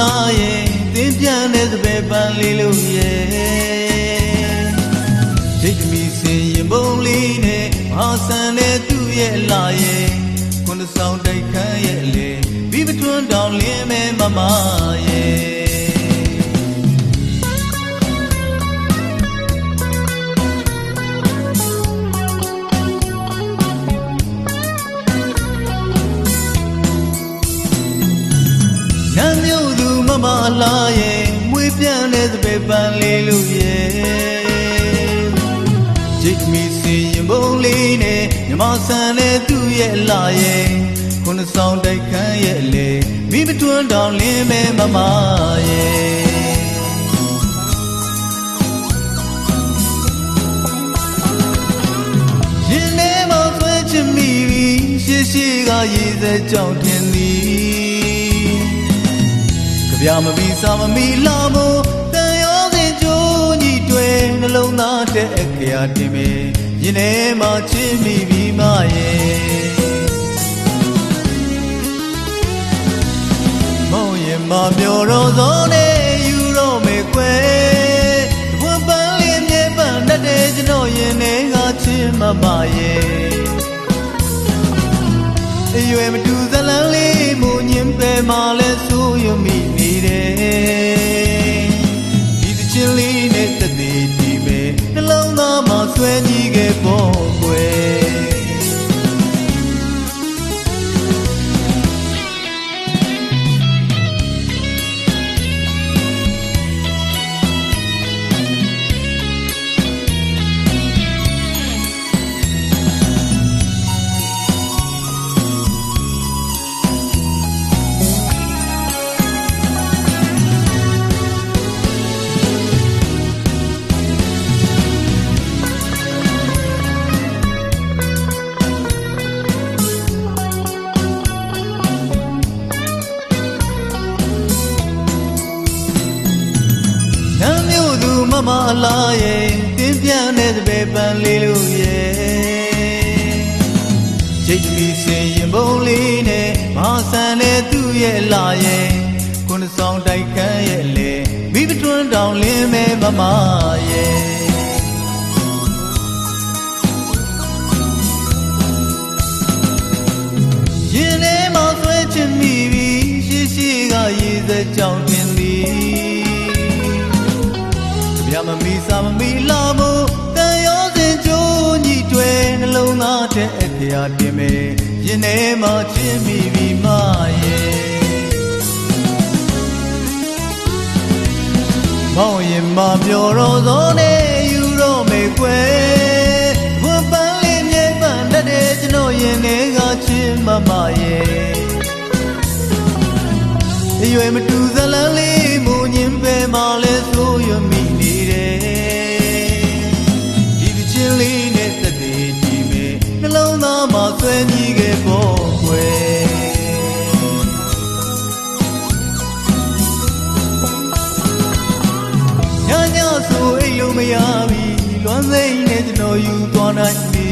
လာရင်သင်ပြန်တဲ့သပဲပန်းလေးလို့ရဲ့ဒိတ်မီစင်ရင်ပုံလေးနဲ့မဟာဆန်တဲ့သူ့ရဲ့လာရဲ့ခုနဆောင်တိုက်ခန်းရဲ့လေဘီပထွန်းတောင်လင်းမဲမမရဲ့ မမလာရဲ့မွေးပြန်တဲ့သပဲပန်းလေးလို့ရဲ့ဂျိတ်မီစီရင်ပုံလေးနဲ့မြမဆန်တဲ့သူ့ရဲ့လာရဲ့ခုနဆောင်တိုက်ခန်းရဲ့လေမိမတွန်းတောင်လင်းမဲမမရဲ့ရင်ထဲမှာဆွဲချင်မိပြီးရှေ့ရှိကရည်စက်ကြောင့်ထင်သည် ကြပြမမီစာမမီလာမို့တန်ရောစင်ကြိုးညီတွေနှလုံးသားတဲ့အခရာတင်မေရင်ထဲမှာချစ်မိပြီးမရဲ့မောင်ရင်မမျောတော့စောနဲ့ယူတော့မေကွယ်တပွပန်းလေးမြေပန်းတတ်တဲ့ကျွန်တော်ရင်ထဲကချစ်မမရဲ့အရွယ်မတူဇလန်းလေးမူညင်ပဲမှလဲဆိုရမိ မြို့သူမမလာရဲ့တင်းပြန်တဲ့သပဲပန်းလေးလို့ရဲ့ဂျိတ်မီစင်ရင်ပုံလေးနဲ့မဟာဆန်တဲ့သူ့ရဲ့လာရဲ့ခုနဆောင်တိုက်ခန်းရဲ့လေမိပထွန်းတောင်လင်းမဲမမရဲ့ရင်ထဲမှာဆွဲချင်မိပြီးရှိရှိကရည်စက်ကြောင် ကြပြမမီစာမမီလာမို့တန်ရောစင်ကြိုးညီတွေနှလုံးသားတဲ့အခရာတင်မေရင်ထဲမှာချစ်မိပြီးမရဲ့မောင်ရင်မပြောတော့သောနဲ့ယူတော့မေကွယ်ဘွပန်းလေးမြေပန်းတတ်တဲ့ကျွန်တော်ရင်ထဲကချစ်မမရဲ့အရွယ်မတူဇ မြည်ခဲ့ပေါ်ကွယ်ညညဆိုအိတ်လို့မရပြီလွမ်းစိမ့်နဲ့ကျွန်တော်ယူသွားနိုင်ပြီ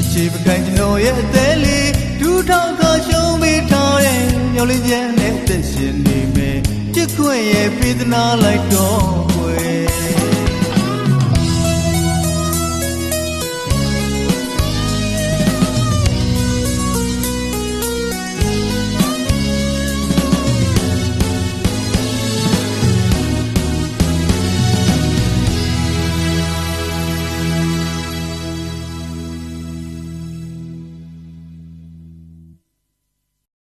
အခြေပခိုင်ကျွန်တော်ရဲ့အသေးလေးဒူထောင်ခါရှုံးပေးထားတဲ့မျောလင်းချက်နဲ့သက်ရှင်နေမယ်ချစ်ခွင့်ရဲ့ပေးသနာလိုက်တော့